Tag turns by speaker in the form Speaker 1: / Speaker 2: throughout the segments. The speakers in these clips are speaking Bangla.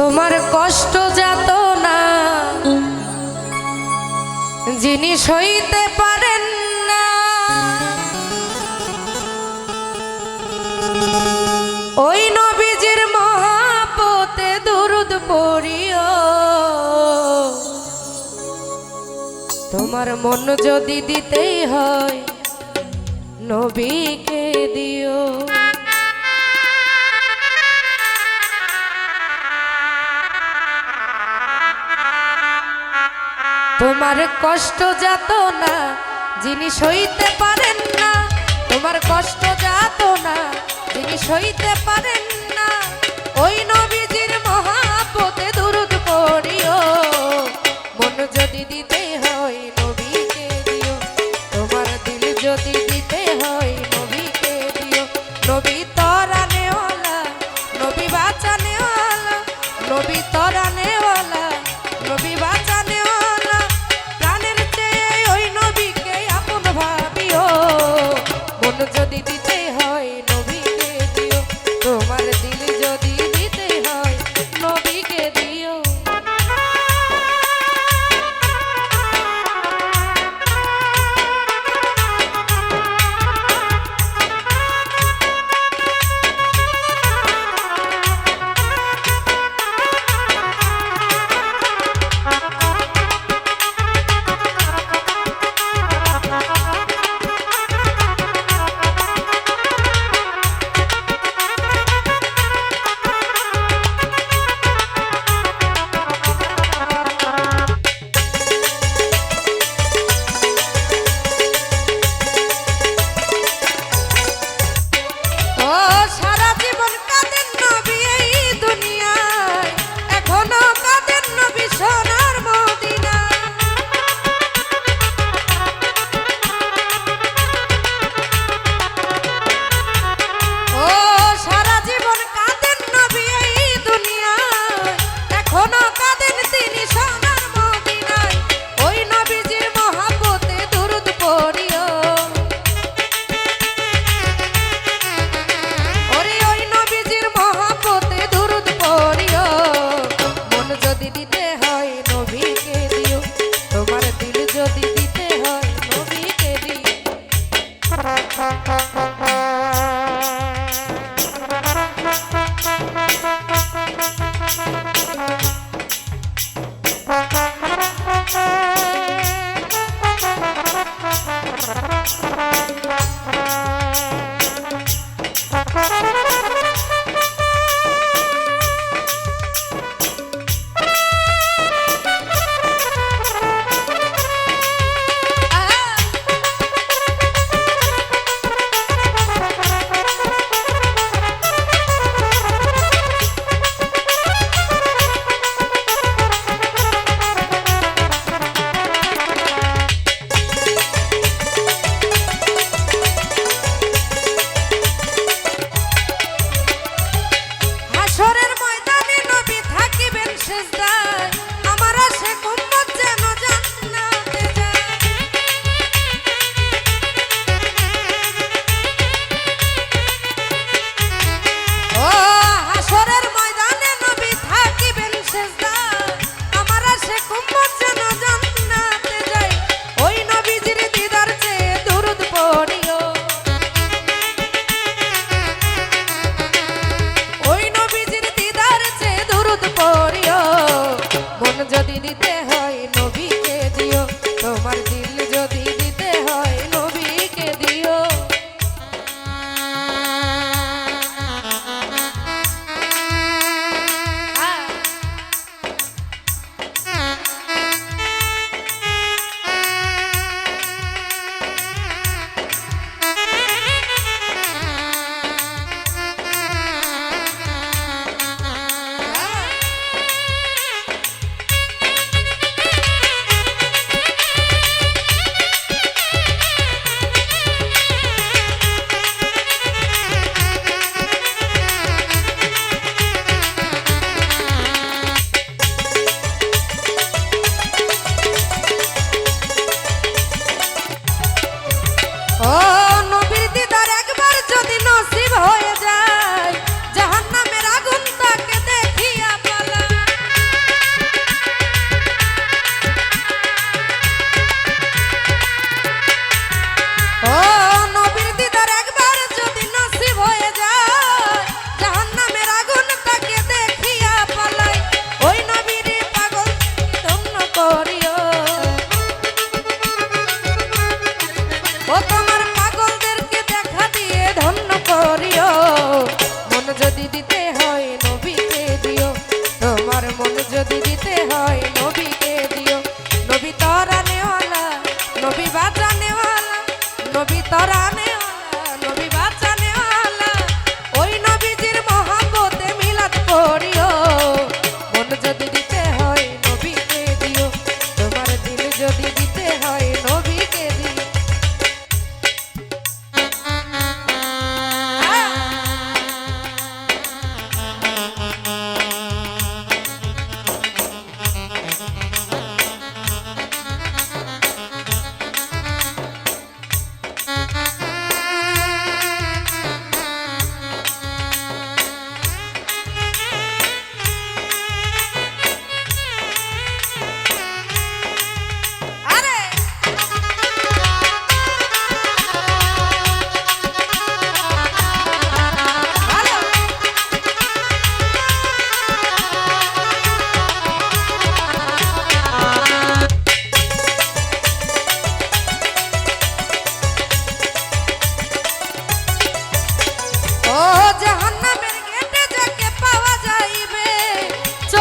Speaker 1: তোমার কষ্ট যাত না। যিনি সইতে পারেন না। ওই নবীজির মহাপতে দুরুদ পড়িও। তোমার মন যদি দিতেই হয়, নবীকে দিও। তোমার কষ্ট যাত না যিনি সইতে পারেন না। তোমার কষ্ট যাত না যিনি সইতে পারেন না।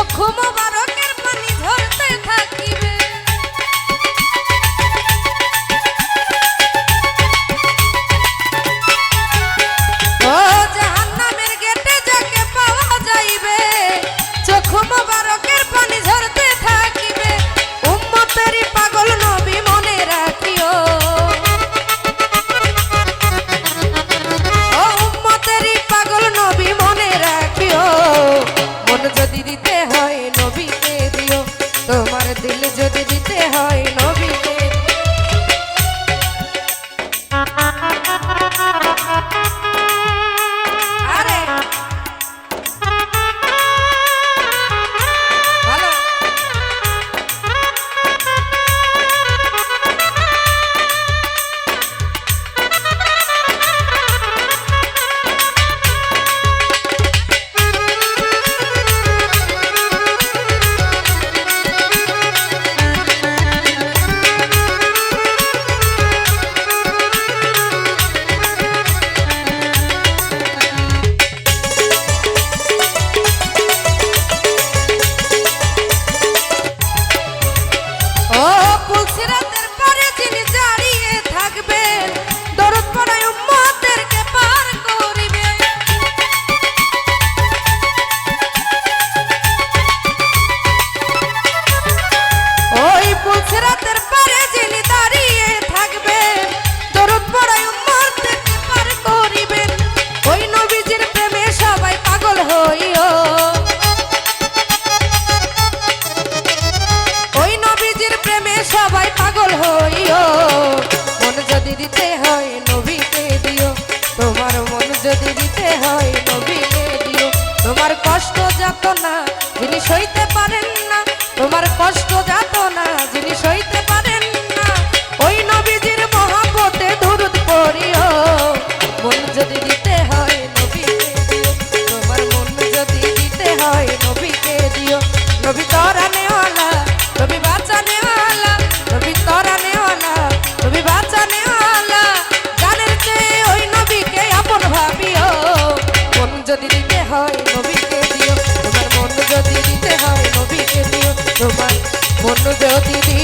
Speaker 1: চক্ষু কষ্ট যাত না জিনিস হইতে পারেন তোমার মন যদি